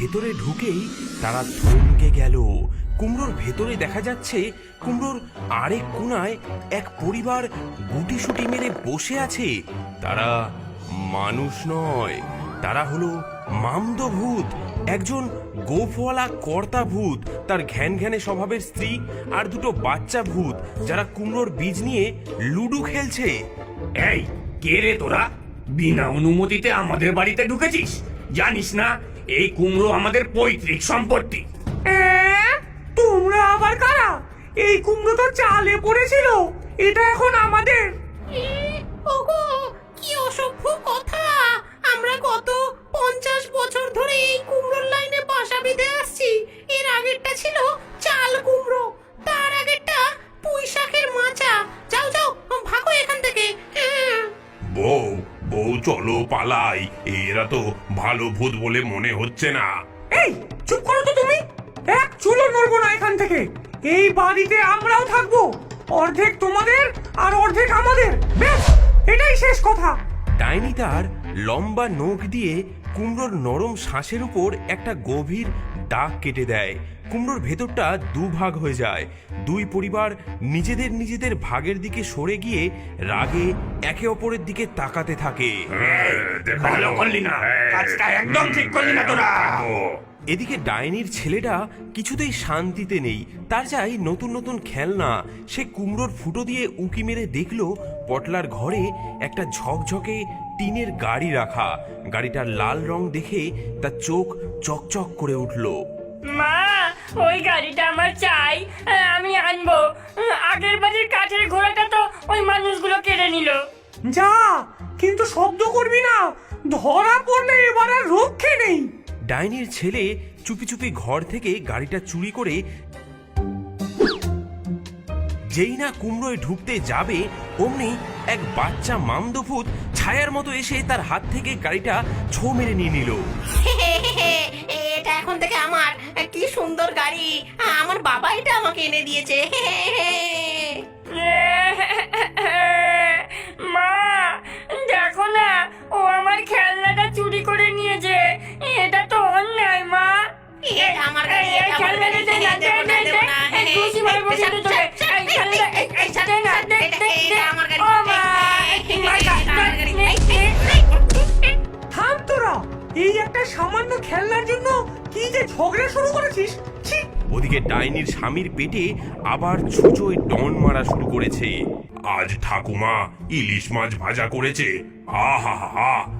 ভেতরে ঢুকেই তারা থমকে গেল। কুমড়োর ভেতরে দেখা যাচ্ছে কুমড়োর আরেক কোনায় এক পরিবার গুটিসুটি মেরে বসে আছে। তারা মানুষ নয়, তারা হলো মামদ ভূত একজন গোফওয়ালা কর্তা ভূত তার ঘ্যান ঘ্যানে স্বভাবের স্ত্রী আর দুটো বাচ্চা ভূত যারা কুমড়োর বীজ নিয়ে লুডু খেলছে। এই, কে রে তোরা? বিনা অনুমতিতে আমাদের বাড়িতে ঢুকেছিস? জানিস না এই কুমড়ো আমাদের পৈতৃক সম্পত্তি। তোমরা আবার কারা? এই কুমড়ো তো চালে পড়েছিল এটা এখন আমাদের। ওগো কি অসভ্য কথা। চলো পালাই। এরা তো ভালো ভূত বলে মনে হচ্ছে না। এই চুপ করো তো তুমি। এক চুলো নড়বো না এখান থেকে। এই বাড়িতে আমরাও থাকব। অর্ধেক তোমাদের আর অর্ধেক আমাদের। বেশ এটাই শেষ কথা। ডাইনি তার লম্বা নখ দিয়ে কুমড়োর নরম শ্বাসের উপর একটা গভীর দাগ কেটে দেয়। কুমড়োর ভেতরটা দুভাগ হয়ে যায়। দুই পরিবার নিজেদের নিজেদের ভাগের দিকে সরে গিয়ে রাগে একে অপরের দিকে তাকাতে থাকে। ভালো করলি না। কাজটা একদম ঠিক করলি না তোরা। এদিকে ডাইনির ছেলেটা কিছুতেই শান্তিতে নেই। তার চাই নতুন নতুন খেলনা সে কুমড়োর ফুটো দিয়ে উকি মেরে দেখল পটলার ঘরে একটা ঝকঝকে টিনের গাড়ি রাখা। গাড়িটার লাল রং দেখে তার চোখ চকচক করে উঠল। মা ওই গাড়িটা আমার চাই আমি আনব। আগের বাড়ির কাঠের ঘোড়াটা তো ওই মানুষগুলো কেড়ে নিল। যা কিন্তু শব্দ করবি না। ধরা পড়লে এবার আর রক্ষে নেই। ডাইনির ছেলে চুপি চুপি ঘর থেকে গাড়িটা চুরি করে যেই না কুমড়োয় ঢুকতে যাবে, অমনি এক বাচ্চা মামদভূত ছায়ার মতো এসে তার হাত থেকে গাড়িটা ছো মেরে নিয়ে নিল। এটা এখন থেকে আমার। কি সুন্দর গাড়ি। আমার বাবা এটা আমাকে এনে দিয়েছে। থাম তোরা এই একটা সামান্য খেলনার জন্য কি যে ঝগড়া শুরু করেছিস? ছি। ওদিকে ডাইনির স্বামীর পেটে আবার ছুঁচোয় ডন মারা শুরু করেছে। আজ ঠাকুমা ইলিশ মাছ ভাজা করেছে। হা হা হা।